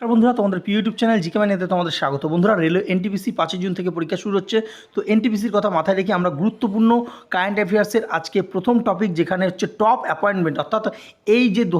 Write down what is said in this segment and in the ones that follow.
নমস্কার বন্ধুরা, তোমাদের প্রিয় ইউটিউব চ্যানেল জিকে মানিতে তোমাদের স্বাগত। বন্ধুরা, রেলওয়ে এনটিপিসি পাঁচই জুন থেকে পরীক্ষা শুরু হচ্ছে। তো এনটিপিসির কথা মাথায় রেখে আমরা গুরুত্বপূর্ণ কারেন্ট অ্যাফেয়ার্সের আজকে প্রথম টপিক যেখানে হচ্ছে টপ অ্যাপয়েন্টমেন্ট অর্থাৎ এই যে দু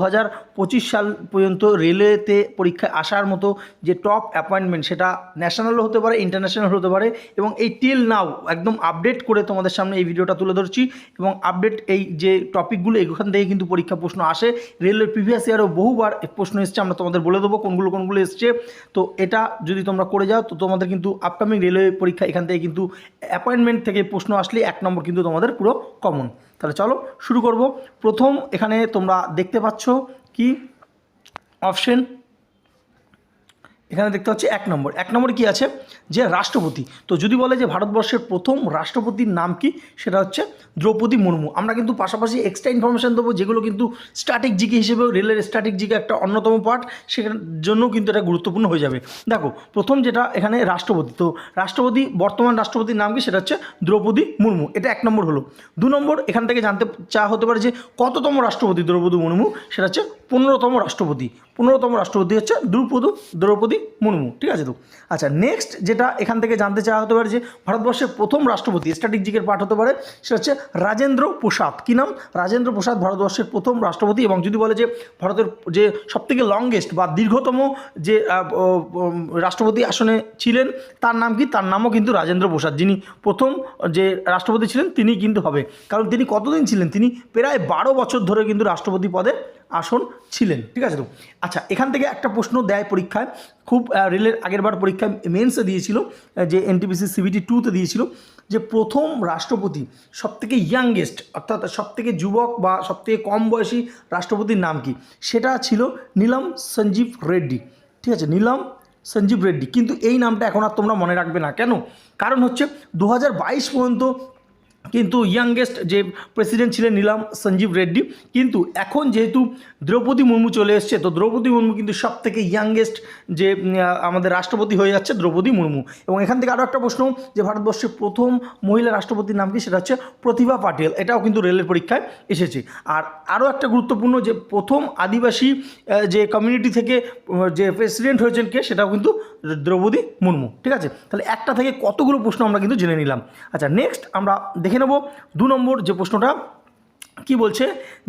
সাল পর্যন্ত রেলওয়েতে পরীক্ষায় আসার মতো যে টপ অ্যাপয়েন্টমেন্ট সেটা ন্যাশনালও হতে পারে ইন্টারন্যাশনাল হতে পারে, এবং এই টিল নাও একদম আপডেট করে তোমাদের সামনে এই ভিডিওটা তুলে ধরছি। এবং আপডেট এই যে টপিকগুলো এখান থেকে কিন্তু পরীক্ষা প্রশ্ন আসে। রেলওয়ে প্রিভিয়াস ইয়ারও বহুবার প্রশ্ন এসছে, আমরা তোমাদের বলে দেবো কোনগুলো কোনগুলো এসছে। তো এটা যদি তোমরা করে যাও, তো তোমাদের কিন্তু আপকামিং রেলওয়ে পরীক্ষা এখান থেকে কিন্তু অ্যাপয়েন্টমেন্ট থেকে প্রশ্ন আসলে এক নম্বর কিন্তু তোমাদের পুরো কমন তাহলে চলো শুরু করব। প্রথম এখানে তোমরা দেখতে পাচ্ছ কি? অপশন এখানে দেখতে হচ্ছে এক নম্বর। এক নম্বরে কি আছে? যে রাষ্ট্রপতি। তো যদি বলে যে ভারতবর্ষের প্রথম রাষ্ট্রপতির নাম কি? সেটা হচ্ছে দ্রৌপদী মুর্মু। আমরা কিন্তু পাশাপাশি এক্সট্রা ইনফরমেশন দেবো, যেগুলো কিন্তু স্ট্যাটিক জিকে হিসেবেও রেলের স্ট্যাটিক জিকে একটা অন্যতম পার্ট সেখানের জন্য কিন্তু এটা গুরুত্বপূর্ণ হয়ে যাবে। দেখো, প্রথম যেটা এখানে রাষ্ট্রপতি। তো রাষ্ট্রপতি, বর্তমান রাষ্ট্রপতির নাম কি? সেটা হচ্ছে দ্রৌপদী মুর্মু। এটা এক নম্বর হলো। দু নম্বর, এখান থেকে জানতে চা হতে পারে যে কততম রাষ্ট্রপতি দ্রৌপদী মুর্মু? সেটা হচ্ছে পনেরোতম রাষ্ট্রপতি। পনেরোতম রাষ্ট্রপতি হচ্ছে দ্রৌপদী দ্রৌপদী মুর্মু ঠিক আছে তো? আচ্ছা নেক্সট যেটা এখান থেকে জানতে চাওয়া হতে পারে যে ভারতবর্ষের প্রথম রাষ্ট্রপতি স্ট্র্যাটেজিকের পাঠ হতে পারে, সেটা হচ্ছে রাজেন্দ্র প্রসাদ। কী নাম? রাজেন্দ্র প্রসাদ ভারতবর্ষের প্রথম রাষ্ট্রপতি এবং যদি বলে যে ভারতের যে সবথেকে লংগেস্ট বা দীর্ঘতম যে রাষ্ট্রপতি আসনে ছিলেন, তার নাম কি? তার নামও কিন্তু রাজেন্দ্র প্রসাদ। যিনি প্রথম যে রাষ্ট্রপতি ছিলেন, তিনি কিন্তু হবে। কারণ তিনি কতদিন ছিলেন? তিনি প্রায় বারো বছর ধরে কিন্তু রাষ্ট্রপতি পদে আসন ছিলেন, ঠিক আছে তো? আচ্ছা এখান থেকে একটা প্রশ্ন দেয় পরীক্ষায়। খুব রেলের আগেরবার পরীক্ষায় মেন্সে দিয়েছিল যে এনটিপিসি সিবিটি টুতে দিয়েছিল, যে প্রথম রাষ্ট্রপতি, সবথেকে ইয়াংগেস্ট অর্থাৎ সবথেকে যুবক বা সবথেকে কম বয়সী রাষ্ট্রপতির নাম কি? সেটা ছিল নীলম সঞ্জীব রেড্ডি, ঠিক আছে? নীলম সঞ্জীব রেড্ডি। কিন্তু এই নামটা এখন আর তোমরা মনে রাখবে না। কেন? কারণ হচ্ছে দু হাজার বাইশ পর্যন্ত কিন্তু ইয়াংগেস্ট যে প্রেসিডেন্ট ছিলেন নীলাম সঞ্জীব রেড্ডি, কিন্তু এখন যেহেতু দ্রৌপদী মুর্মু চলে এসছে, তো দ্রৌপদী মুর্মু কিন্তু সব থেকে ইয়াংগেস্ট যে আমাদের রাষ্ট্রপতি হয়ে যাচ্ছে দ্রৌপদী মুর্মু। এবং এখান থেকে আরও একটা প্রশ্ন যে ভারতবর্ষের প্রথম মহিলা রাষ্ট্রপতির নাম কি? সেটা হচ্ছে প্রতিভা পাটিল। এটাও কিন্তু রেলের পরীক্ষায় এসেছে। আর আরও একটা গুরুত্বপূর্ণ যে প্রথম আদিবাসী যে কমিউনিটি থেকে যে প্রেসিডেন্ট হয়েছেন কে? সেটাও কিন্তু দ্রৌপদী মুর্মু। ঠিক আছে? তাহলে একটা থেকে কতগুলো প্রশ্ন আমরা কিন্তু জেনে নিলাম। আচ্ছা নেক্সট আমরা দেখে নেব। দু নম্বর যে প্রশ্নটা, কি বলছে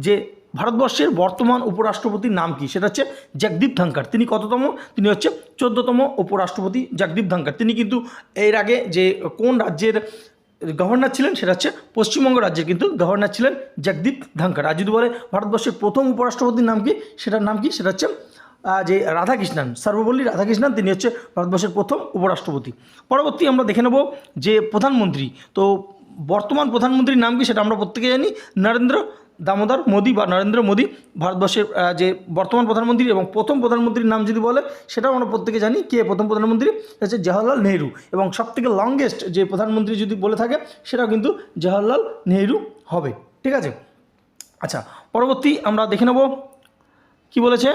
যে ভারতবর্ষের বর্তমান উপরাষ্ট্রপতির নাম কি? সেটা হচ্ছে জগদীপ ধনকর তিনি কততম? তিনি হচ্ছে চোদ্দতম উপরাষ্ট্রপতি জগদীপ ধনকর তিনি কিন্তু এর আগে যে কোন রাজ্যের গভর্নর ছিলেন, সেটা হচ্ছে পশ্চিমবঙ্গ রাজ্যের কিন্তু গভর্নর ছিলেন জগদীপ ধনকর আর যদি বলে ভারতবর্ষের প্রথম উপরাষ্ট্রপতির নাম কি, সেটার নাম কি? সেটা হচ্ছে যে রাধাকৃষ্ণন, সর্বপল্লী রাধাকৃষ্ণন, তিনি হচ্ছে ভারতবর্ষের প্রথম উপরাষ্ট্রপতি। পরবর্তী আমরা দেখে নেব যে প্রধানমন্ত্রী। তো বর্তমান প্রধানমন্ত্রীর নাম কি সেটা আমরা প্রত্যেকে জানি? নরেন্দ্র দামোদর মোদী বা নরেন্দ্র মোদী, ভারতবর্ষের যে বর্তমান প্রধানমন্ত্রী এবং প্রথম প্রধানমন্ত্রীর নাম যদি বলে, সেটাও আমরা প্রত্যেকে জানি কে প্রথম প্রধানমন্ত্রী? হচ্ছে জওয়াহরলাল নেহরু এবং সবথেকে লংগেস্ট যে প্রধানমন্ত্রী যদি বলে থাকে, সেটাও কিন্তু জওয়াহরলাল নেহরু হবে। ঠিক আছে? আচ্ছা পরবর্তী আমরা দেখে নেব, কি বলেছে?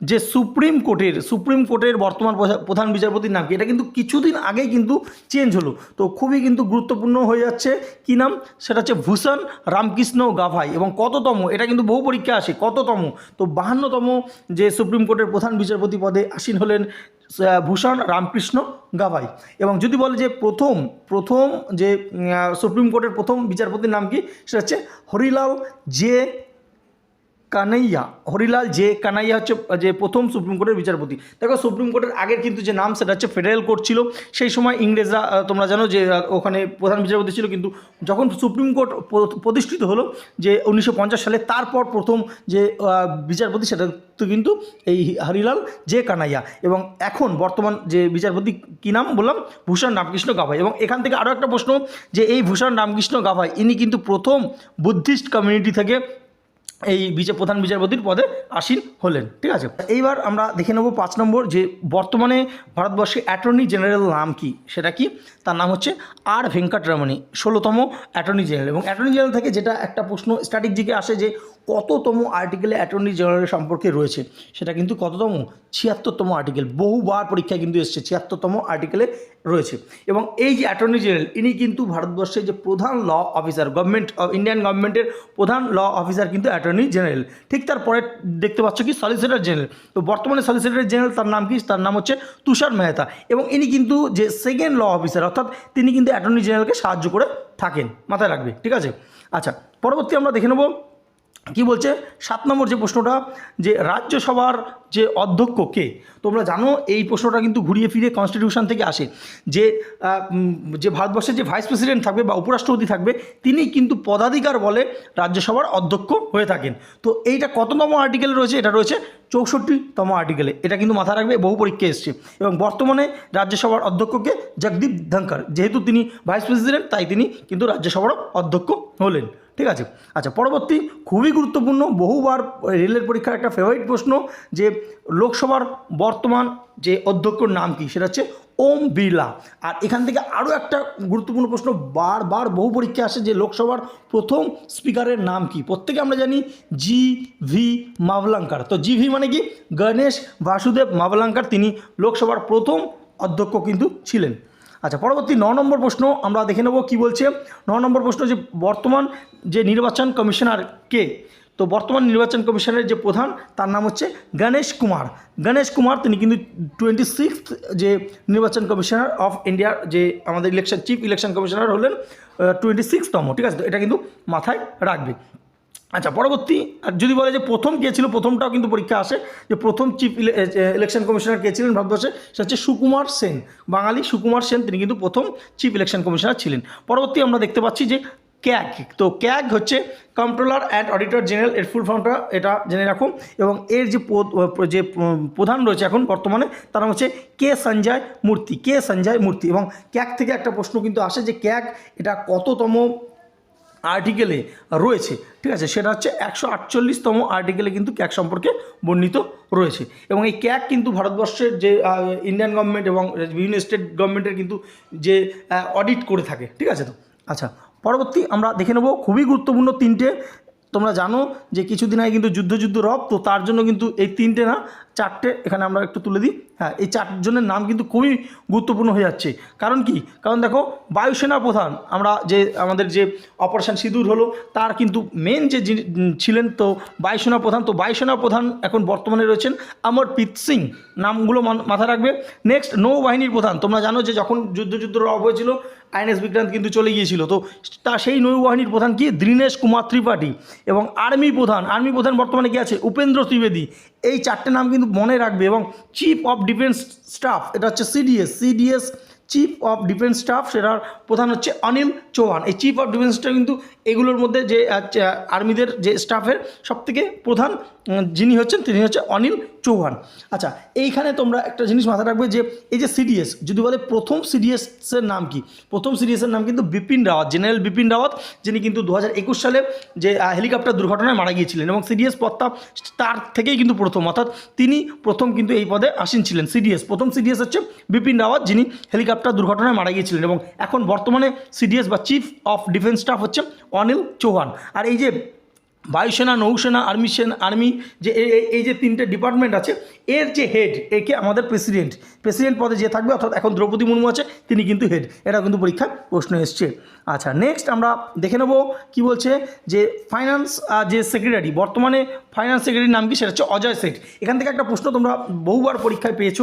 যে সুপ্রিম কোর্টের সুপ্রিম কোর্টের বর্তমান প্রধা- প্রধান বিচারপতির নাম কি? এটা কিন্তু কিছুদিন আগেই কিন্তু চেঞ্জ হলো। তো খুবই কিন্তু গুরুত্বপূর্ণ হয়ে যাচ্ছে। কি নাম? সেটা হচ্ছে ভূষণ রামকৃষ্ণ গাভাই এবং কততম, এটা কিন্তু বহু পরীক্ষা আসে, কততম? তো বাহান্নতম যে সুপ্রিম কোর্টের প্রধান বিচারপতি পদে আসীন হলেন ভূষণ রামকৃষ্ণ গাভাই। এবং যদি বলে যে প্রথম প্রথম যে সুপ্রিম কোর্টের প্রথম বিচারপতির নাম কি? সেটা হচ্ছে হরিলাল জে কানাইয়া, হরিলাল জে কানাইয়া হচ্ছে, যে প্রথম সুপ্রিম কোর্টের বিচারপতি। দেখো, সুপ্রিম কোর্টের আগের কিন্তু যে নাম সেটা হচ্ছে ফেডারেল কোর্ট ছিল। সেই সময় ইংরেজরা তোমরা জানো যে ওখানে প্রধান বিচারপতি ছিল, কিন্তু যখন সুপ্রিম কোর্ট প্রতিষ্ঠিত হলো, যে উনিশশো পঞ্চাশ সালে, তারপর প্রথম যে বিচারপতি সেটা তো কিন্তু এই হরিলাল জে কানাইয়া। এবং এখন বর্তমান যে বিচারপতি, কী নাম বললাম? ভূষণ রামকৃষ্ণ গাভাই। এবং এখান থেকে আরও একটা প্রশ্ন, যে এই ভূষণ রামকৃষ্ণ গাভাই, ইনি কিন্তু প্রথম বুদ্ধিস্ট কমিউনিটি থেকে এই বিচার প্রধান বিচারপতির পদে আসীন হলেন, ঠিক আছে? এইবার আমরা দেখে নেব পাঁচ নম্বর যে বর্তমানে ভারতবর্ষে অ্যাটর্নি জেনারেল নাম কি? সেটা কি? তার নাম হচ্ছে আর ভেঙ্কটরমণী, ষোলোতম অ্যাটর্নি জেনারেল। এবং অ্যাটর্নি জেনারেল থেকে যেটা একটা প্রশ্ন স্ট্র্যাটেজিকে আসে যে, কততম আর্টিকেলে অ্যাটর্নি জেনারেল সম্পর্কে রয়েছে? সেটা কিন্তু কততম? ছিয়াত্তরতম আর্টিকেল বহুবার পরীক্ষায় কিন্তু এসছে, ছিয়াত্তরতম আর্টিকেলে রয়েছে। এবং এই যে অ্যাটর্নি জেনারেল ইনি কিন্তু ভারতবর্ষের যে প্রধান ল অফিসার গভর্নমেন্ট ইন্ডিয়ান গভর্নমেন্টের প্রধান ল অফিসার কিন্তু অ্যাটর্নি জেনারেল ঠিক তারপরে দেখতে পাচ্ছ কি? সলিসিটর জেনারেল তো বর্তমানে সলিসিটর জেনারেল তার নাম কি? তার নাম হচ্ছে তুষার মেহতা। এবং ইনি কিন্তু যে সেকেন্ড ল অফিসার অর্থাৎ তিনি কিন্তু অ্যাটর্নি জেনারেলকে সাহায্য করে থাকেন। মাথায় রাখবে। ঠিক আছে? আচ্ছা পরবর্তী আমরা দেখে নেব কি বলছে? সাত নম্বর যে প্রশ্নটা, যে রাজ্যসভার যে অধ্যক্ষ কে? তোমরা জানো, এই প্রশ্নটা কিন্তু ঘুরিয়ে ফিরে কনস্টিটিউশন থেকে আসে। যে যে ভারতবর্ষের যে ভাইস প্রেসিডেন্ট থাকবে বা উপরাষ্ট্রপতি থাকবে, তিনি কিন্তু পদাধিকার বলে রাজ্যসভার অধ্যক্ষ হয়ে থাকেন। তো এইটা কততম আর্টিকেলে রয়েছে? এটা রয়েছে চৌষট্টিতম আর্টিকেলে এটা কিন্তু মাথা রাখবে, বহু পরীক্ষা এসছে। এবং বর্তমানে রাজ্যসভার অধ্যক্ষকে জগদীপ ধনকর যেহেতু তিনি ভাইস প্রেসিডেন্ট তাই তিনি কিন্তু রাজ্যসভার অধ্যক্ষ হলেন। ঠিক আছে? আচ্ছা পরবর্তী খুবই গুরুত্বপূর্ণ, বহুবার রেলের পরীক্ষার একটা ফেভারিট প্রশ্ন যে লোকসভার বর্তমান যে অধ্যক্ষর নাম কি? সেটা হচ্ছে ওম বিড়লা। আর এখান থেকে আরও একটা গুরুত্বপূর্ণ প্রশ্ন, বারবার বহু পরীক্ষা আসে যে লোকসভার প্রথম স্পিকারের নাম কি? প্রত্যেকে আমরা জানি জি ভি মাভলাঙ্কার। তো জি ভি মানে কি? গণেশ বাসুদেব মাভলাঙ্কার, তিনি লোকসভার প্রথম অধ্যক্ষ কিন্তু ছিলেন। আচ্ছা পরবর্তী ন নম্বর প্রশ্ন আমরা দেখে নেব কি বলছে। ন নম্বর প্রশ্ন যে বর্তমান যে নির্বাচন কমিশনার কে? তো বর্তমান নির্বাচন কমিশনের যে প্রধান, তার নাম হচ্ছে গণেশ কুমার। গণেশ কুমার তিনি কিন্তু টোয়েন্টি সিক্স যে নির্বাচন কমিশনার অফ ইন্ডিয়ার যে আমাদের ইলেকশন চিফ ইলেকশন কমিশনার হলেন টোয়েন্টি সিক্সতম ঠিক আছে? তো এটা কিন্তু মাথায় রাখবে। আচ্ছা পরবর্তী, আর যদি বলে যে প্রথম কে ছিল, প্রথমটাও কিন্তু পরীক্ষা আসে, যে প্রথম চিফ ইলেকশন কমিশনার কে ছিলেন ভারতবর্ষে সেটা হচ্ছে সুকুমার সেন, বাঙালি সুকুমার সেন, তিনি কিন্তু প্রথম চিফ ইলেকশন কমিশনার ছিলেন। পরবর্তী আমরা দেখতে পাচ্ছি যে ক্যাগ, তো ক্যাগ হচ্ছে কন্ট্রোলার অ্যান্ড অডিটর জেনারেল এর ফুল ফর্মটা এটা জেনে রাখুন এবং এর যে যে প্রধান রয়েছে এখন বর্তমানে, তার হচ্ছে কে সঞ্জয় মূর্তি, কে সঞ্জয় মূর্তি, এবং ক্যাগ থেকে একটা প্রশ্ন কিন্তু আসে যে ক্যাগ এটা কততম আর্টিকেলে রয়েছে, ঠিক আছে? সেটা হচ্ছে একশো আটচল্লিশতম আর্টিকেলে কিন্তু ক্যাক সম্পর্কে বর্ণিত রয়েছে। এবং এই ক্যাক কিন্তু ভারতবর্ষের যে ইন্ডিয়ান গভর্নমেন্ট এবং বিভিন্ন স্টেট গভর্নমেন্টের কিন্তু যে অডিট করে থাকে, ঠিক আছে তো? আচ্ছা পরবর্তী আমরা দেখে নেব খুবই গুরুত্বপূর্ণ তিনটে তোমরা জানো যে কিছুদিন আগে কিন্তু যুদ্ধ যুদ্ধ রব, তো তার জন্য কিন্তু এই তিনটে না, চারটে এখানে আমরা একটু তুলে দিই। হ্যাঁ এই চারজনের নাম কিন্তু খুবই গুরুত্বপূর্ণ হয়ে যাচ্ছে। কারণ কি? কারণ দেখো, বায়ুসেনা প্রধান, আমরা যে, আমাদের যে অপারেশন সিঁদুর হলো, তার কিন্তু মেন যে ছিলেন তো বায়ুসেনা প্রধান, তো বায়ুসেনা প্রধান এখন বর্তমানে রয়েছেন অমরপ্রীত সিং, নামগুলো মাথায় রাখবে। নেক্সট নৌবাহিনীর প্রধান, তোমরা জানো যে যখন যুদ্ধ যুদ্ধ রব হয়েছিল আইএনএস বিক্রান্ত কিন্তু চলে গিয়েছিল। তো তা সেই নৌবাহিনীর প্রধান কি? দীনেশ কুমার ত্রিপাঠী এবং আর্মি প্রধান আর্মি প্রধান বর্তমানে কি আছে? উপেন্দ্র ত্রিবেদী। এই চারটে নাম কিন্তু মনে রাখবে এবং চিফ অফ ডিফেন্স স্টাফ এটা হচ্ছে CDS CDS chief of defence staff সেটার প্রধান হচ্ছে অনিল চৌহান। এই চিফ অফ ডিফেন্স স্টাফ কিন্তু এগুলোর মধ্যে যে আর্মিদের যে স্টাফের সবথেকে প্রধান যিনি হচ্ছেন, তিনি হচ্ছে অনিল চৌহান। আচ্ছা এইখানে তোমরা একটা জিনিস মাথায় রাখবে যে, এই যে সিডিএস যদি বলে প্রথম সিডিএসের নাম কি? প্রথম সিডিএসের নাম কিন্তু বিপিন রাওয়াত, জেনারেল বিপিন রাওয়াত, যিনি কিন্তু দু হাজার একুশ সালে যে হেলিকপ্টার দুর্ঘটনায় মারা গিয়েছিলেন এবং সিডিএস পদটা তার থেকেই কিন্তু প্রথম। অর্থাৎ তিনি প্রথম কিন্তু এই পদে আসীন ছিলেন সিডিএস প্রথম সিডিএস হচ্ছে বিপিন রাওয়াত, যিনি হেলিকপ্টার দুর্ঘটনায় মারা গিয়েছিলেন এবং এখন বর্তমানে সিডিএস বা চিফ অফ ডিফেন্স স্টাফ হচ্ছে অনিল চৌহান। আর এই যে বায়ুসেনা, নৌসেনা, আর্মি সেনা, আর্মি যে এই যে তিনটে ডিপার্টমেন্ট আছে, এর যে হেড একে আমাদের প্রেসিডেন্ট। প্রেসিডেন্ট পদে যে থাকবে, অর্থাৎ এখন দ্রৌপদী মুর্মু আছে, তিনি কিন্তু হেড। এটা কিন্তু পরীক্ষায় প্রশ্ন এসছে। আচ্ছা নেক্সট আমরা দেখে নেব কি বলছে যে ফাইন্যান্স যে সেক্রেটারি বর্তমানে ফাইন্যান্স সেক্রেটারির নাম কি? সেটা হচ্ছে অজয় শেঠ এখান থেকে একটা প্রশ্ন তোমরা বহুবার পরীক্ষায় পেয়েছ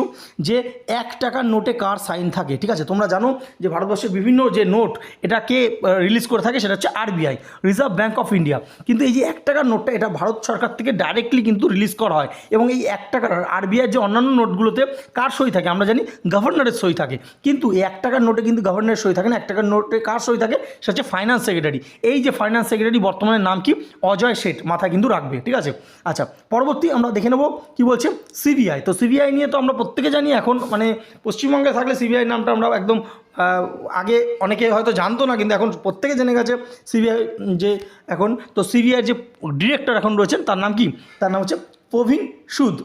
যে এক টাকার নোটে কার সাইন থাকে, ঠিক আছে? তোমরা জানো যে ভারতবর্ষের বিভিন্ন যে নোট, এটা কে রিলিজ করে থাকে? সেটা হচ্ছে RBI reserve bank of India কিন্তু এই যে এক টাকার নোটটা, এটা ভারত সরকার থেকে ডাইরেক্টলি কিন্তু রিলিজ করা হয়। এবং এই এক টাকার আরবিআই যে অন্যান্য নোটগুলোতে কার সই থাকে? আমরা জানি গভর্নরের সই থাকে। কিন্তু এক টাকার নোটে কিন্তু গভর্নরের সই থাকে না। এক টাকার নোটে কার সই থাকে? সেটা হচ্ছে ফাইন্যান্স সেক্রেটারি এই যে ফাইন্যান্স সেক্রেটারি বর্তমানে নাম কি? অজয় শেঠ মাথায় কিন্তু রাখবে, ঠিক আছে? আচ্ছা পরবর্তী আমরা দেখে নেব কি বলছে সিবিআই তো সিবিআই নিয়ে তো আমরা প্রত্যেকে জানি এখন মানে পশ্চিমবঙ্গে থাকলে সিবিআই নামটা আমরা একদম আগে অনেকে হয়তো জানতো না, কিন্তু এখন প্রত্যেকে জেনে গেছে সিবিআই যে এখন, তো সিবিআই যে ডিরেক্টর এখন রয়েছেন, তার নাম কি? তার নাম হচ্ছে প্রবীণ সুদ।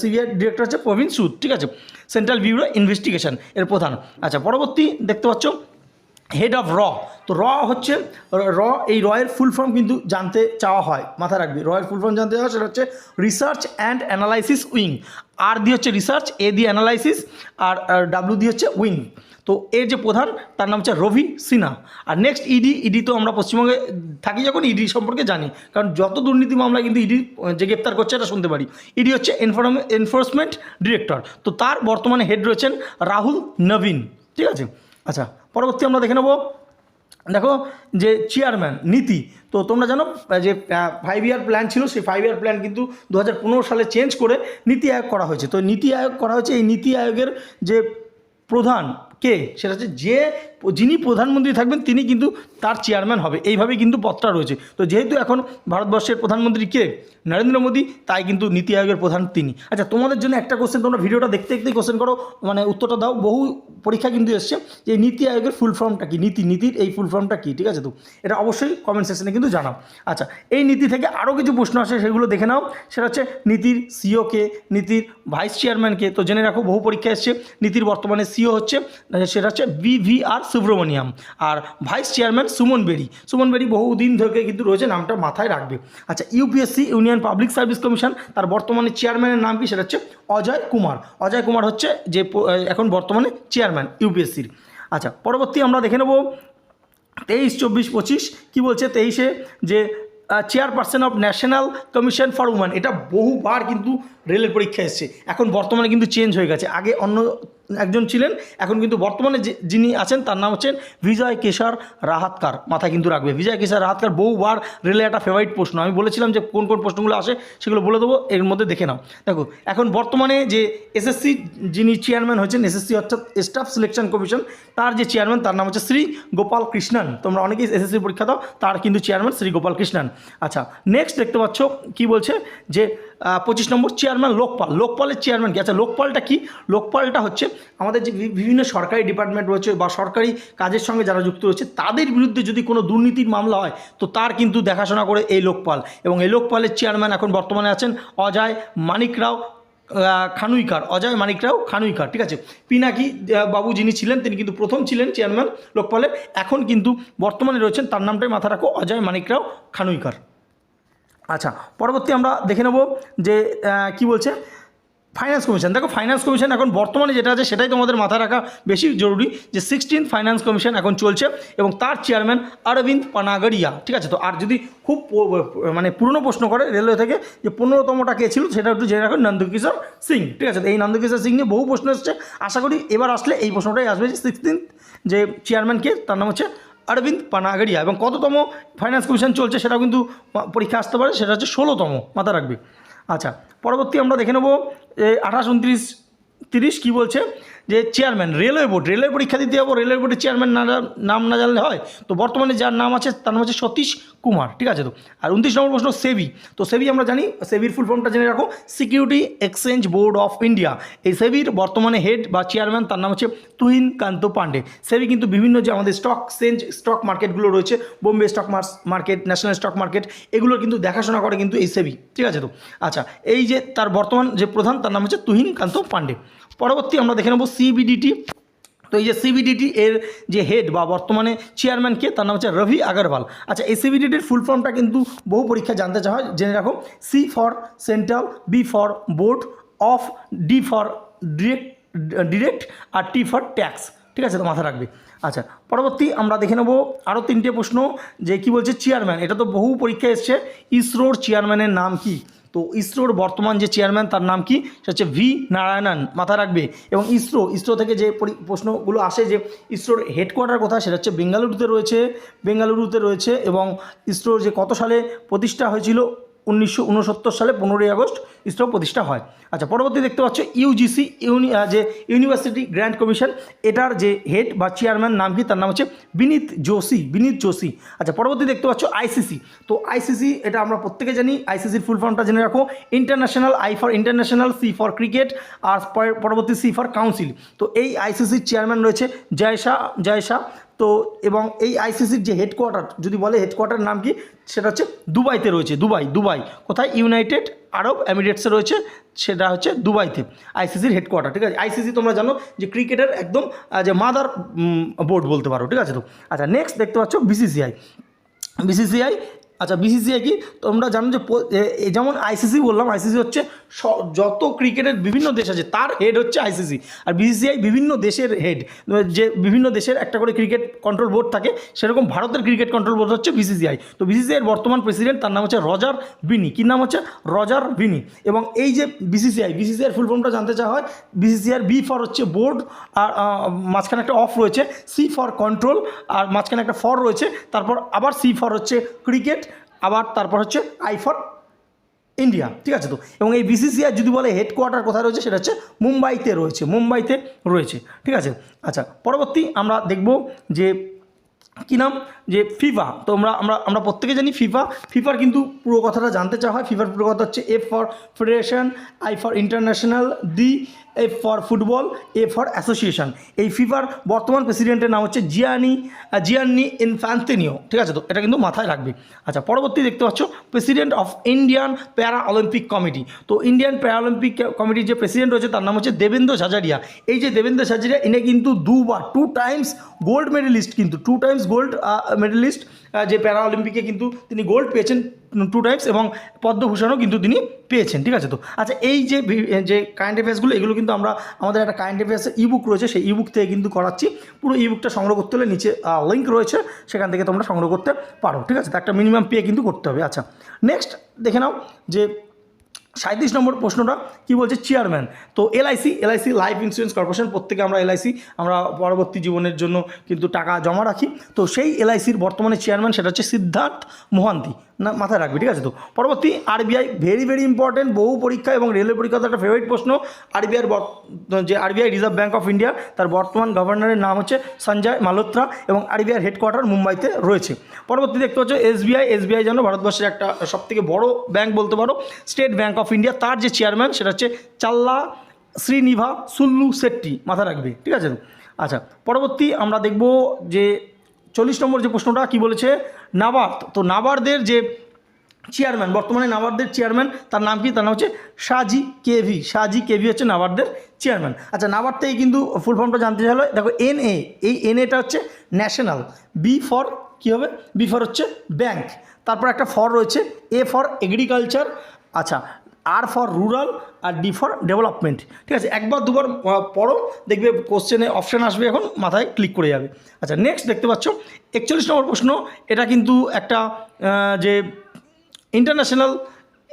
সিবিআই ডিরেক্টর হচ্ছে প্রবীণ সুদ, ঠিক আছে? সেন্ট্রাল ব্যুরো ইনভেস্টিগেশন এর প্রধান। আচ্ছা পরবর্তী দেখতে পাচ্ছ হেড অফ র তো র হচ্ছে র এই রয়ের ফুল ফর্ম কিন্তু জানতে চাওয়া হয় মাথায় রাখবি। রয়ের ফুল ফর্ম জানতে চাওয়া সেটা হচ্ছে রিসার্চ অ্যান্ড অ্যানালাইসিস উইং আর দিয়ে হচ্ছে রিসার্চ এ দিয়ে অ্যানালাইসিস আর ডাব্লিউ দিয়ে হচ্ছে উইং তো এর যে প্রধান, তার নাম হচ্ছে রবি সিনহা। আর নেক্সট ইডি ইডি তো আমরা পশ্চিমবঙ্গে থাকি যখন ইডি সম্পর্কে জানি। কারণ যত দুর্নীতি মামলা কিন্তু ইডি যে গ্রেপ্তার করছে, এটা শুনতে পারি। ইডি হচ্ছে এনফোর্সমেন্ট ডিরেক্টর তো তার বর্তমানে হেড রয়েছেন রাহুল নবীন। ঠিক আছে? আচ্ছা পরবর্তী আমরা দেখে নেব। দেখো যে চেয়ারম্যান নীতি। তো তোমরা জানো যে ফাইভ ইয়ার প্ল্যান ছিল, সেই ফাইভ ইয়ার প্ল্যান কিন্তু দু হাজার পনেরো সালে চেঞ্জ করে নীতি আয়োগ করা হয়েছে। তো নীতি আয়োগ করা হয়েছে, এই নীতি আয়োগের যে প্রধান কে? সেটা হচ্ছে যে যিনি প্রধানমন্ত্রী থাকবেন, তিনি কিন্তু তার চেয়ারম্যান হবে। এইভাবেই কিন্তু পদটা রয়েছে। তো যেহেতু এখন ভারতবর্ষের প্রধানমন্ত্রী কে? নরেন্দ্র মোদী, তাই কিন্তু নীতি আয়োগের প্রধান তিনি। আচ্ছা তোমাদের জন্য একটা কোশ্চেন তোমরা ভিডিওটা দেখতে দেখতেই কোশ্চেন করো। মানে উত্তরটা দাও। বহু পরীক্ষা কিন্তু এসছে যে নীতি আয়োগের ফুল ফর্মটা কি? নীতি, নীতির এই ফুল ফর্মটা কি? ঠিক আছে তো? এটা অবশ্যই কমেন্ট সেকশনে কিন্তু জানাও। আচ্ছা এই নীতি থেকে আরও কিছু প্রশ্ন আসে, সেগুলো দেখে নাও। সেটা হচ্ছে নীতির সিওকে নীতির ভাইস চেয়ারম্যানকে তো জেনে রাখো, বহু পরীক্ষা এসছে। নীতির বর্তমানে সিও হচ্ছে সেটা হচ্ছে বিভিআর সুব্রমণিয়াম। আর ভাইস চেয়ারম্যান সুমন বেরি সুমন বেরি বহুদিন থেকে কিন্তু রয়েছে, নামটা মাথায় রাখবে। আচ্ছা UPSC union public service commission তার বর্তমানে চেয়ারম্যানের নাম কি? সেটা হচ্ছে অজয় কুমার। অজয় কুমার হচ্ছে যে এখন বর্তমানে চেয়ারম্যান ইউপিএসসির আচ্ছা পরবর্তী আমরা দেখে নেব তেইশ, চব্বিশ, পঁচিশ। কী বলছে তেইশে? যে chairperson of national commission for woman এটা বহুবার কিন্তু রেলের পরীক্ষা এসছে। এখন বর্তমানে কিন্তু চেঞ্জ হয়ে গেছে। আগে অন্য একজন ছিলেন, এখন কিন্তু বর্তমানে যিনি আছেন তার নাম হচ্ছেন বিজয় কেশর রাহাতকার। মাথায় কিন্তু রাখবে। বিজয় কেশর রাহাতকার বহুবার রেলে একটা ফেভারিট প্রশ্ন। আমি বলেছিলাম যে কোন কোন প্রশ্নগুলো আসে সেগুলো বলে দেবো, এর মধ্যে দেখে নাও। দেখো, এখন বর্তমানে যে এসএসসি যিনি চেয়ারম্যান হয়েছেন এসএসসি অর্থাৎ স্টাফ সিলেকশন কমিশন তার যে চেয়ারম্যান তার নাম হচ্ছে শ্রী গোপাল কৃষ্ণন। তোমরা অনেকেই এসএসসি পরীক্ষা দাও, তার কিন্তু চেয়ারম্যান শ্রী গোপাল কৃষ্ণন। আচ্ছা নেক্সট দেখতে পাচ্ছ কি বলছে যে পঁচিশ নম্বর চেয়ারম্যান লোকপাল। লোকপালের চেয়ারম্যান কি? আচ্ছা লোকপালটা কি? লোকপালটা হচ্ছে আমাদের যে বিভিন্ন সরকারি ডিপার্টমেন্ট রয়েছে বা সরকারি কাজের সঙ্গে যারা যুক্ত রয়েছে, তাদের বিরুদ্ধে যদি কোনো দুর্নীতির মামলা হয়, তো তার কিন্তু দেখাশোনা করে এই লোকপাল। এবং এই লোকপালের চেয়ারম্যান এখন বর্তমানে আছেন অজয় মানিক রাও খানুইকার। অজয় মানিকরাও খানুইকার, ঠিক আছে? পিনাকি বাবু যিনি ছিলেন, তিনি কিন্তু প্রথম ছিলেন চেয়ারম্যান লোকপালের। এখন কিন্তু বর্তমানে রয়েছেন, তার নামটাই মাথা রাখো, অজয় মানিকরাও খানুইকার। আচ্ছা পরবর্তী আমরা দেখে নেব যে কি বলছে? ফাইন্যান্স কমিশন দেখো ফাইন্যান্স কমিশন এখন বর্তমানে যেটা আছে, সেটাই তোমাদের মাথায় রাখা বেশি জরুরি যে সিক্সটিন ফাইন্যান্স কমিশন এখন চলছে এবং তার চেয়ারম্যান অরবিন্দ পানাগড়িয়া ঠিক আছে? তো আর যদি খুব মানে পুরনো প্রশ্ন করে রেলওয়ে থেকে যে, পনেরোতমটা কে ছিল, সেটা একটু জেনে রাখুন নন্দকিশোর সিং। ঠিক আছে? এই নন্দকিশোর সিং নিয়ে বহু প্রশ্ন এসছে। আশা করি এবার আসলে এই প্রশ্নটাই আসবে যে সিক্সটিন যে চেয়ারম্যান কে, তার নাম হচ্ছে অরবিন্দ পানাগড়িয়া এবং কততম ফাইন্যান্স কমিশন চলছে সেটাও কিন্তু পরীক্ষা আসতে পারে, সেটা হচ্ছে ষোলোতম মাথা রাখবে। আচ্ছা পরবর্তী আমরা দেখে নেব আঠাশ, উনত্রিশ, তিরিশ কী বলছে? যে চেয়ারম্যান রেলওয়ে বোর্ড রেলওয়ে পরীক্ষা দিতে যাব রেলওয়ে বোর্ডের চেয়ারম্যান না নাম না জানলে হয়। তো বর্তমানে যার নাম আছে, তার নাম হচ্ছে সতীশ কুমার, ঠিক আছে তো? আর উনত্রিশ নম্বর প্রশ্ন সেবি। তো সেবি আমরা জানি, সেবির ফুল ফর্মটা জেনে রাখো। Security exchange board of India এই সেবির বর্তমানে হেড বা চেয়ারম্যান তার নাম হচ্ছে তুহিন কান্ত পান্ডে। সেবি কিন্তু বিভিন্ন যে আমাদের স্টক সেঞ্জ স্টক মার্কেটগুলো রয়েছে, Bombay stock market national stock market এগুলোর কিন্তু দেখাশোনা করে কিন্তু এই সেবি, ঠিক আছে তো? আচ্ছা এই যে তার বর্তমান যে প্রধান, তার নাম হচ্ছে তুহিন কান্ত পান্ডে। পরবর্তী আমরা দেখে নেব সিবিডিটি তো এই যে সিবিডিটি এর যে হেড বা বর্তমানে চেয়ারম্যান কে, তার নাম হচ্ছে রবি আগরওয়াল। আচ্ছা এই সিবিডিটির ফুল ফর্মটা কিন্তু বহু পরীক্ষা জানতে চাওয়া হয়। জেনে রাখো C for central B for board of D for direct direct R T for tax ঠিক আছে, তো মাথা রাখবে। আচ্ছা পরবর্তী আমরা দেখে নেব আরও তিনটে প্রশ্ন, যে কি বলছে চেয়ারম্যান এটা তো বহু পরীক্ষা এসছে। ইসরোর চেয়ারম্যানের নাম কি? তো ইসরোর বর্তমান যে চেয়ারম্যান, তার নাম কি? সেটা হচ্ছে ভি নারায়ণন মাথা রাখবে। এবং ইসরো ইসরো থেকে যে পরি- প্রশ্নগুলো আসে যে ইসরোর হেডকোয়ার্টার কোথায়, সেটা হচ্ছে বেঙ্গালুরুতে রয়েছে বেঙ্গালুরুতে রয়েছে এবং ইসরোর যে কত সালে প্রতিষ্ঠা হয়েছিল উনিশশো উনসত্তর সালে পনেরোই আগস্ট ইসরো প্রতিষ্ঠা হয়। আচ্ছা পরবর্তী দেখতে পাচ্ছ ইউজিসি ইউনি যে ইউনিভার্সিটি গ্র্যান্ড কমিশন, এটার যে হেড বা চেয়ারম্যান নাম কি, তার নাম হচ্ছে বিনীত যোশী বিনীত যোশী। আচ্ছা পরবর্তী দেখতে পাচ্ছ আইসিসি। তো আইসিসি, এটা আমরা প্রত্যেকে জানি, আইসিসির ফুল ফর্মটা জেনে রাখো, international I for international, C for cricket, আর পরবর্তী সি ফর কাউন্সিল। তো এই আইসিসির চেয়ারম্যান রয়েছে জয়শা জয়শা তো এবং এই আইসিসির যে হেডকোয়ার্টার যদি বলে হেডকোয়ার্টার নাম কি, সেটা হচ্ছে দুবাইতে রয়েছে, দুবাই দুবাই। কোথায়? ইউনাইটেড আরব এমিরেটসে রয়েছে, সেটা হচ্ছে দুবাইতে আইসিসির হেডকোয়ার্টার ঠিক আছে? আইসিসি তোমরা জানো যে ক্রিকেটের একদম যে মাদার বোর্ড বলতে পারো, ঠিক আছে তো? আচ্ছা নেক্সট দেখতে পাচ্ছ বিসিসিআই বিসিসিআই আচ্ছা বিসিসিআই কি? তোমরা জানো যে যেমন আইসিসি বললাম আইসিসি হচ্ছে যত ক্রিকেটের বিভিন্ন দেশ আছে, তার হেড হচ্ছে আইসিসি আর বিসিসিআই বিভিন্ন দেশের হেড যে বিভিন্ন দেশের একটা করে ক্রিকেট কন্ট্রোল বোর্ড থাকে, সেরকম ভারতের ক্রিকেট কন্ট্রোল বোর্ড হচ্ছে বিসিসিআই তো বিসিসিআইয়ের বর্তমান প্রেসিডেন্ট তার নাম হচ্ছে রজার বিনি। কী নাম হচ্ছে? রজার বিনি। এবং এই যে বিসিসিআই বিসিসিআইয়ের ফুল ফর্মটা জানতে চাওয়া হয় বিসিসিআইয়ের বি ফর হচ্ছে বোর্ড আর মাঝখানে একটা অফ রয়েছে সি ফর কন্ট্রোল আর মাঝখানে একটা ফর রয়েছে, তারপর আবার সি ফর হচ্ছে ক্রিকেট আবার তারপর হচ্ছে আই ফর ইন্ডিয়া, ঠিক আছে তো? এবং এই বিসিসিআই যদি বলে হেডকোয়ার্টার কোথায় রয়েছে, সেটা হচ্ছে মুম্বাইতে রয়েছে মুম্বাইতে রয়েছে, ঠিক আছে? আচ্ছা পরবর্তী আমরা দেখব যে কী নাম? যে ফিফা তো আমরা আমরা আমরা প্রত্যেকে জানি ফিফা ফিফার কিন্তু পুরো কথাটা জানতে চাওয়া হয়। ফিফার পুরো কথা হচ্ছে F for federation I for international the F for football A for association এই ফিফার বর্তমান প্রেসিডেন্টের নাম হচ্ছে জিয়ানি আহ, জিয়ান্নি ইনফ্যান্তেনিও ঠিক আছে তো? এটা কিন্তু মাথায় রাখবে। আচ্ছা পরবর্তী দেখতে পাচ্ছ president of Indian para Olympic committee তো ইন্ডিয়ান প্যারা অলিম্পিক কমিটির যে প্রেসিডেন্ট রয়েছে তার নাম হচ্ছে দেবেন্দ্র ঝাঝারিয়া এই যে দেবেন্দ্র ঝাঝারিয়া ইনি কিন্তু দুবার টু টাইমস গোল্ড মেডেলিস্ট কিন্তু টু টাইমস গোল্ড মেডেলিস্ট যে প্যারা অলিম্পিকে কিন্তু তিনি গোল্ড পেয়েছেন টু টাইমস এবং পদ্মভূষণও কিন্তু তিনি পেয়েছেন, ঠিক আছে তো? আচ্ছা এই যে যে কারেন্ট অ্যাফেয়ার্সগুলো এগুলো কিন্তু আমরা, আমাদের একটা কারেন্ট অ্যাফেয়ার্সের ইবুক রয়েছে, সেই ইবুক থেকে কিন্তু করাচ্ছি। পুরো ইবুকটা সংগ্রহ করতে হলে নিচে লিঙ্ক রয়েছে, সেখান থেকে তোমরা সংগ্রহ করতে পারো, ঠিক আছে? তো একটা মিনিমাম পে কিন্তু করতে হবে। আচ্ছা নেক্সট দেখে নাও যে সাঁত্রিশ নম্বর প্রশ্নটা কি বলছে চেয়ারম্যান তো LIC LIC life insurance corporation প্রত্যেকে আমরা এলআইসি আমরা পরবর্তী জীবনের জন্য কিন্তু টাকা জমা রাখি। তো সেই এলআইসির বর্তমানে চেয়ারম্যান সেটা হচ্ছে সিদ্ধার্থ মোহান্তি। না, মাথায় রাখবি, ঠিক আছে তো? পরবর্তী আরবিআই ভেরি ভেরি ইম্পর্টেন্ট বহু পরীক্ষা এবং রেলওয়ে পরীক্ষাতে একটা ফেভারিট প্রশ্ন। আরবিআইয়ের যে RBI reserve bank of India তার বর্তমান গভর্নরের নাম হচ্ছে সঞ্জয় মালোত্রা এবং আরবিআইয়ের হেডকোয়ার্টার মুম্বাইতে রয়েছে। পরবর্তী দেখতে পাচ্ছ এসবিআই এসবিআই যেন ভারতবর্ষের একটা সবথেকে বড় ব্যাংক বলতে পারো স্টেট ব্যাঙ্ক অফ ইন্ডিয়া তার যে চেয়ারম্যান সেটা হচ্ছে চাল্লা শ্রীনিভা সুল্লু শেট্টি মাথা রাখবে, ঠিক আছে আচ্ছা পরবর্তী আমরা দেখব যে চল্লিশ নম্বর যে প্রশ্নটা কি বলেছে? নাবার্ড তো নাবার্ডের যে চেয়ারম্যান, বর্তমানে নাবার্ডের চেয়ারম্যান, তার নাম কি? তার নাম হচ্ছে সাজি কেভি। সাজি কেভি হচ্ছে নাবার্ডের চেয়ারম্যান। আচ্ছা নাবার্ড থেকে কিন্তু ফুল ফর্মটা জানতে চাইলো, দেখো এন এ এই এন এটা হচ্ছে ন্যাশনাল বি ফর কী হবে? বি ফর হচ্ছে ব্যাংক তারপর একটা ফর রয়েছে এ ফর এগ্রিকালচার আচ্ছা আর ফর রুরাল আর ডি ফর ডেভেলপমেন্ট ঠিক আছে, একবার দুবার পড়ো, দেখবে কোশ্চেনে অপশান আসবে এখন, মাথায় ক্লিক করে যাবে। আচ্ছা নেক্সট দেখতে পাচ্ছ, একচল্লিশ নম্বর প্রশ্ন, এটা কিন্তু একটা যে ইন্টারন্যাশনাল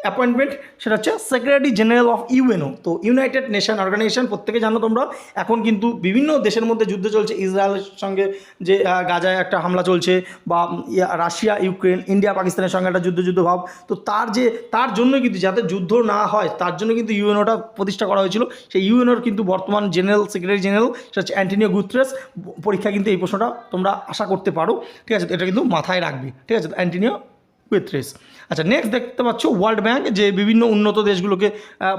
অ্যাপয়েন্টমেন্ট সেটা হচ্ছে সেক্রেটারি জেনারেল অফ ইউএনও তো ইউনাইটেড নেশন অর্গানাইজেশন প্রত্যেকে জানো তোমরা। এখন কিন্তু বিভিন্ন দেশের মধ্যে যুদ্ধ চলছে। ইসরায়েলের সঙ্গে যে গাজায় একটা হামলা চলছে বা রাশিয়া, ইউক্রেন, ইন্ডিয়া, পাকিস্তানের সঙ্গে একটা যুদ্ধ যুদ্ধ ভাব। তো তার যে, তার জন্য কিন্তু যাতে যুদ্ধ না হয়, তার জন্য কিন্তু ইউএনওটা প্রতিষ্ঠা করা হয়েছিল। সেই ইউএনওর কিন্তু বর্তমান জেনারেল সেক্রেটারি জেনারেল সেটা হচ্ছে অ্যান্টনিও গুত্রেস পরীক্ষা কিন্তু এই প্রশ্নটা তোমরা আশা করতে পারো। ঠিক আছে এটা কিন্তু মাথায় রাখবে। ঠিক আছে অ্যান্টনিও উইথ্রেস আচ্ছা নেক্সট দেখতে পাচ্ছ ওয়ার্ল্ড ব্যাংক যে বিভিন্ন উন্নত দেশগুলোকে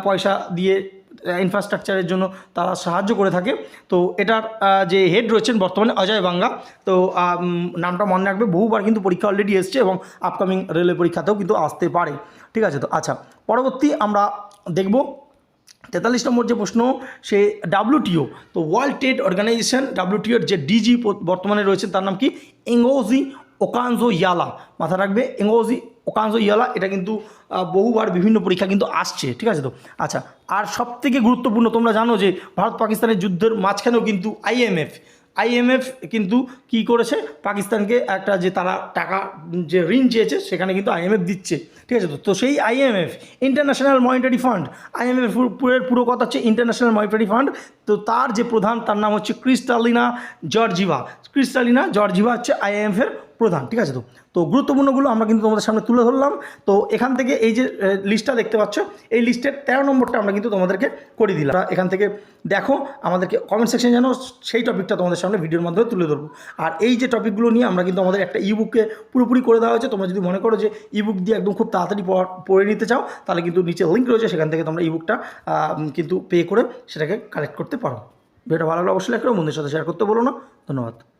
পয়সা দিয়ে ইনফ্রাস্ট্রাকচারের জন্য তারা সাহায্য করে থাকে। তো এটার যে হেড রয়েছেন বর্তমানে অজয় বাঙ্গা তো নামটা মনে রাখবে, বহুবার কিন্তু পরীক্ষা অলরেডি এসছে এবং আপকামিং রেলওয়ে পরীক্ষাতেও কিন্তু আসতে পারে। ঠিক আছে তো? আচ্ছা পরবর্তী আমরা দেখব, তেতাল্লিশ নম্বর যে প্রশ্ন, সে ডাব্লিউটিও তো ওয়ার্ল্ড ট্রেড অর্গানাইজেশন ডাব্লিউটিওর যে ডিজি বর্তমানে রয়েছেন, তার নাম কি? এঙ্গোজি ওকানজো ইয়ালা মাথা রাখবে এঙ্গোজি ওকানজো ইয়ালা, এটা কিন্তু বহুবার বিভিন্ন পরীক্ষা কিন্তু আসছে, ঠিক আছে তো? আচ্ছা আর সব থেকে গুরুত্বপূর্ণ তোমরা জানো যে ভারত পাকিস্তানের যুদ্ধের মাঝখানেও কিন্তু আইএমএফ আইএমএফ কিন্তু কি করেছে? পাকিস্তানকে একটা যে তারা টাকা, যে ঋণ চেয়েছে, সেখানে কিন্তু আইএমএফ দিচ্ছে, ঠিক আছে তো? তো সেই IMF international monetary fund IMF পুরো পুরো কথা হচ্ছে ইন্টারন্যাশনাল মনিটারি ফান্ড তো তার যে প্রধান, তার নাম হচ্ছে ক্রিস্টালিনা জর্জিভা ক্রিস্টালিনা জর্জিভা হচ্ছে আইএমএফের প্রধান, ঠিক আছে তো? তো গুরুত্বপূর্ণগুলো আমরা কিন্তু তোমাদের সামনে তুলে ধরলাম। তো এখান থেকে এই যে লিস্টটা দেখতে পাচ্ছ, এই লিস্টের তেরো নম্বরটা আমরা কিন্তু তোমাদেরকে করে দিলাম। এখান থেকে দেখো, আমাদেরকে কমেন্ট সেকশন জানো, সেই টপিকটা তোমাদের সামনে ভিডিওর মাধ্যমে তুলে ধরবো। আর এই যে টপিকগুলো নিয়ে আমরা কিন্তু আমাদের একটা ইবুককে পুরোপুরি করে দেওয়া হয়েছে। তোমরা যদি মনে করো যে ইবুক দিয়ে একদম খুব তাড়াতাড়ি পড়া- নিতে চাও, তাহলে কিন্তু নিচে লিঙ্ক রয়েছে, সেখান থেকে তোমরা ইবুকটা কিন্তু পে করে সেটাকে কালেক্ট করতে পারো। ভিডিওটা ভালো লাগলে অবশ্যই একটা বন্ধুদের সাথে শেয়ার করতে বলো না। ধন্যবাদ।